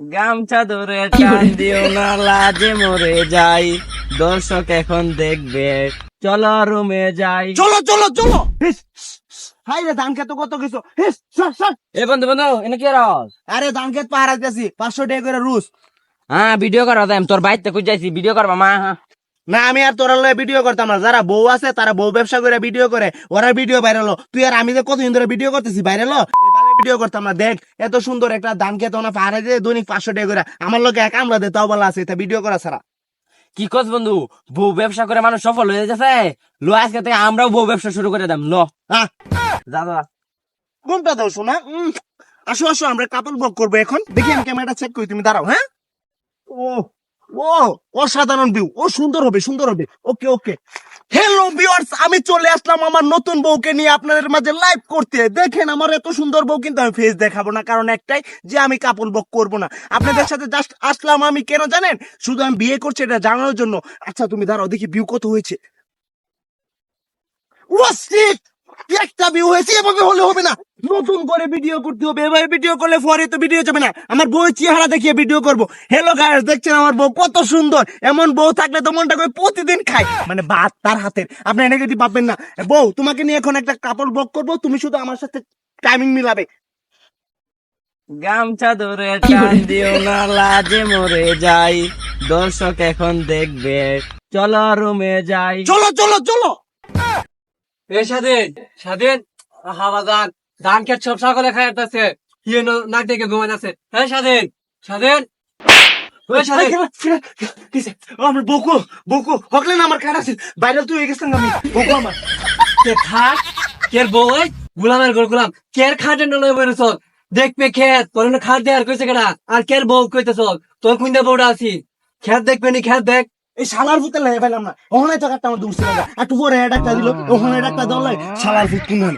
গামছা ধরে টান দিও না লাজে মরে যাই। দর্শক এখন দেখবে। চলো রুমে যাই। চলো চলো চলো! হাই রে ধান খেতে কত কিছু। হিস, সর, সর। এ বন্ধু বন্ধু এনে কি রস আরে ধান খেত পাহারা দিতেছি পাঁচশো টাকা করে রুস। হ্যাঁ ভিডিও করা দেম। তোর বাইতে কই যাইছি ভিডিও করবা মা? হ্যাঁ। না আমি আর তোরা লয়ে ভিডিও করতাম না। যারা বউ আছে তারা বউ ব্যবসা করে ভিডিও করে। ওরা ভিডিও ভাইরাল তুই আর আমি যে কতদিন ধরে ভিডিও করতেছি ভাইরাল ভিডিও করতাম না। দেখ এত সুন্দর একটা ধান খেতে না পাহারা দিয়ে দৈনিক পাঁচশো টাকা করে। আমার লোকে এক আমরা দে তাও বলা আছে এটা ভিডিও করা ছাড়া। কি কস বন্ধু বউ ব্যবসা করে মানুষ সফল হয়ে যাচ্ছে লো আজকে থেকে আমরাও বউ ব্যবসা শুরু করে দাম লো। হ্যাঁ যা যা কোনটা দাও শোনা আসো আসো আমরা কাপল ব্লগ করব এখন। দেখি আমি ক্যামেরাটা চেক করি তুমি দাঁড়াও হ্যাঁ? ও ও অসাধারণ ভিউ ও সুন্দর হবে সুন্দর হবে। ওকে ওকে হ্যালো ভিউয়ার্স আমি চলে আসলাম আমার নতুন বউকে নিয়ে আপনাদের মাঝে লাইভ করতে। দেখেন, আমার এত সুন্দর বউ কিন্তু আমি ফেস দেখাবো না, কারণ একটাই যে আমি কাপল বক করব না। আপনাদের সাথে জাস্ট আসলাম আমি, কেন জানেন? শুধু আমি বিয়ে করছি এটা জানানোর জন্য। আচ্ছা তুমি দাঁড়াও, দেখি ভিউ কত হয়েছে! একটা ভিউ হয়েছে, এভাবে হলে হবে না। নতুন করে ভিডিও করতে হবে। এভাবে ভিডিও করলে পরে তো ভিডিও যাবে না। আমার বউয়ের চেহারা দেখিয়ে ভিডিও করব। হ্যালো গাইস দেখছেন আমার বউ কত সুন্দর। এমন বউ থাকলে তো মনটা করে প্রতিদিন খাই মানে ভাত তার হাতের। আপনি নেগেটিভ ভাববেন না। বউ তোমাকে নিয়ে এখন একটা কাপড় ব্লক করব। তুমি শুধু আমার সাথে টাইমিং মিলাবে। গামছা ধরে টান দিও না লাজে মরে যাই। দর্শক এখন দেখবে। চলো রুমে যাই। চলো চলো চলো। এ স্বাধীন স্বাধীন হাওয়া যান ধান খেত সব সকলে খাই আসতেছে ইয়ে নাক ডেকে ঘুমাই আছে হ্যাঁ স্বাধীন স্বাধীন। আমার বকু বকু হকলে না আমার খারাপ বাইরে তুই গেছেন আমি বকু আমার। কে খাট কের বই? গুলামের ঘর গুলাম। কের খাটে নলয় বেরোছ দেখবে খেত তোর না খাট দেয়ার কইছে কেনা আর কের বউ কইতেছ তোর কুইন্দা বউটা আছি। খেত দেখবে নি খেত দেখ। এই শালার ভূতে লাই পেলাম না। ওখানে তো একটা আমার দূর ছিল। একটু পরে একটা দিল ওখানে এটা একটা দল শালার ভূত কিনে